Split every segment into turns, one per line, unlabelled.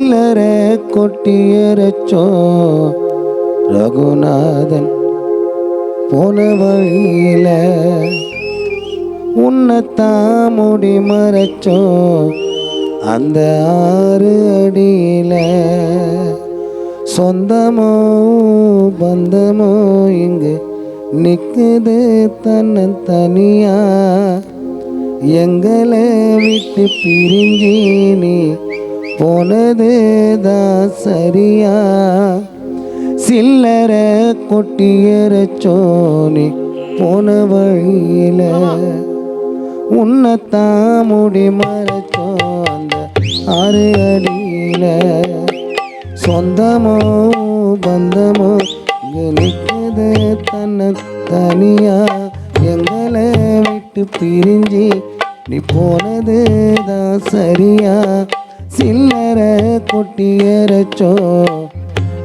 சில்லற கொட்டியரச்சோ ரகுநாதன் போன வழியில உன்னத்தா முடி மறைச்சோ. அந்த ஆறு அடியில சொந்தமோ பந்தமோ இங்கு நிற்குது தன்ன தனியா எங்களை விட்டு பிரிஞ்சி நீ போனது தான் சரியா சில்லற சோனி போன வழியில. உன்னத்தான் முடி மறைச்சோ அந்த ஆறு அடியில. சொந்தமோ பந்தமோ இங்க நிற்குது தன்னை தனியா எங்களை விட்டு பிரிஞ்சு நீ போனது தான் சரியா சில்லற கொட்டியரச்சோ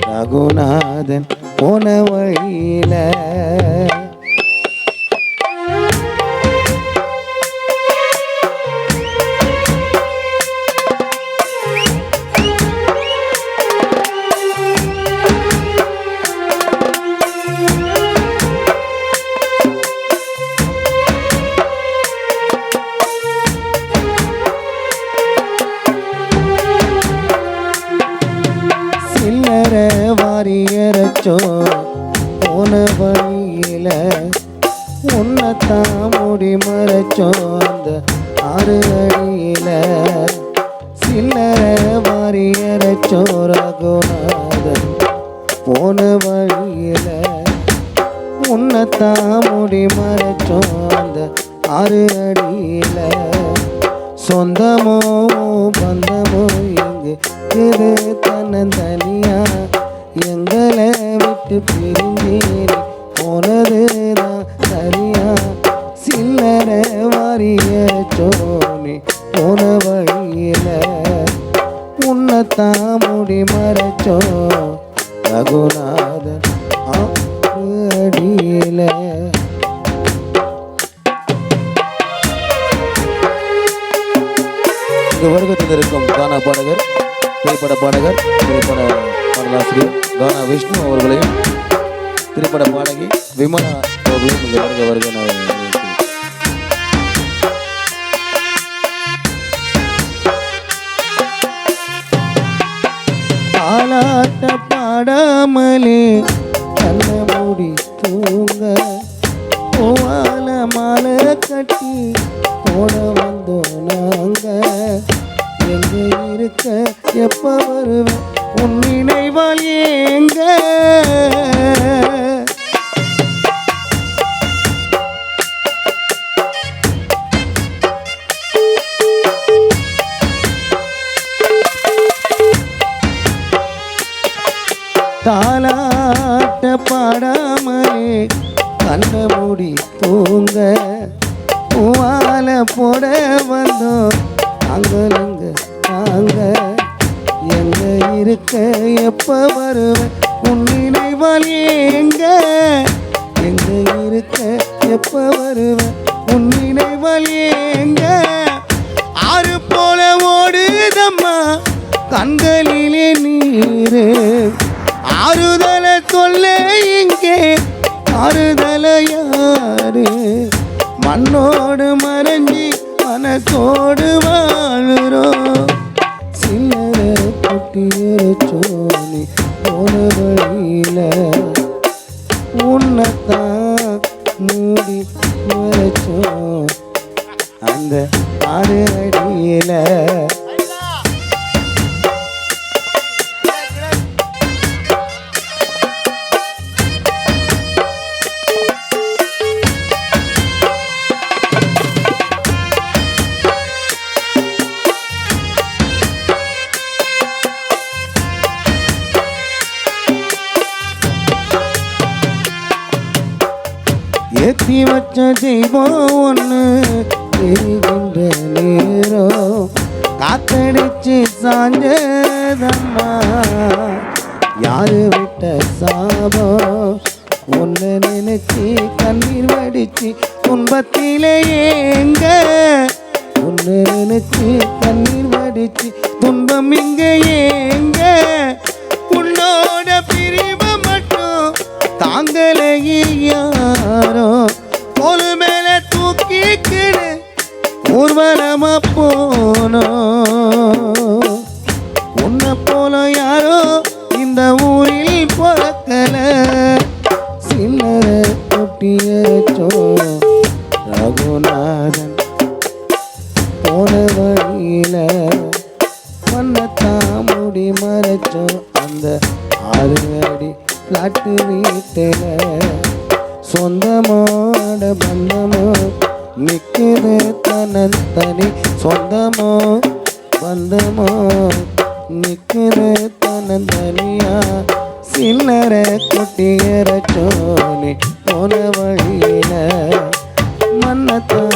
ரகுநாதன் போன வழியில. வாரியரச்சோ போன வழியில உன்னத்தான் முடி மறைச்சோ அந்த ஆறு அடியில சில்லற வாரியரச்சோ ரகுநாதன். போன வழியில உன்னத்தான் முடி மறைச்சோ அந்த ஆறு அடியில சொந்தமோ பந்தமோ இங்கு இது தன்னந்தனியா எங்களை விட்டு விஷ்ணு அவர்களையும் திரைப்பட பாடகி விமலா அவர்களையும் இங்கு வருக வருக நான் பாடாமலே தாலாட்ட பாடாமலே கண்ண மூடி தூங்க பூவால போட வந்தோம். அங்கலங்க நாங்க எங்க இருக்க எப்ப வருவேன் உன் நினைவால் எங்க எங்க இருக்க எப்ப வருவேன் உன் நினைவால் எங்க ஆறு போல ஓடுதம்மா கண்களிலே நீரு. ஆறுதல சொல்ல இங்கே. ஆறுதல யாரு? மண்ணோடு மறைஞ்சி மனசோடு வாழுறோம் சில்லற கொட்டிய சோனி போன வழியில. உன்னத்தான் மூடி மறைச்சோம். அந்த ஆறு அடியில ஏற்றி வச்ச தெய்வம் ஒன்று தெரிகின்ற நேரம் காத்தடிச்சு சாஞ்சதம்மா. யாரு விட்ட சாபம்? ஒன்று நினைச்சு கண்ணீர் வடிச்சு துன்பத்திலே எங்க ஒன்று நினைச்சு கண்ணீர்
வடிச்சு துன்பம் இங்க எங்க உன்னோட பிரிவு மட்டும் தாங்கலையா? வனமாக போனோம் உன்னை போல யாரோ இந்த ஊரில் பிறக்கலை. தனி சொந்தமோ? பந்தமோ? நிக்கிற தனந்தனியா? சில்லற கொட்டியரச்சோனி போன வழியில மன்னத்தான்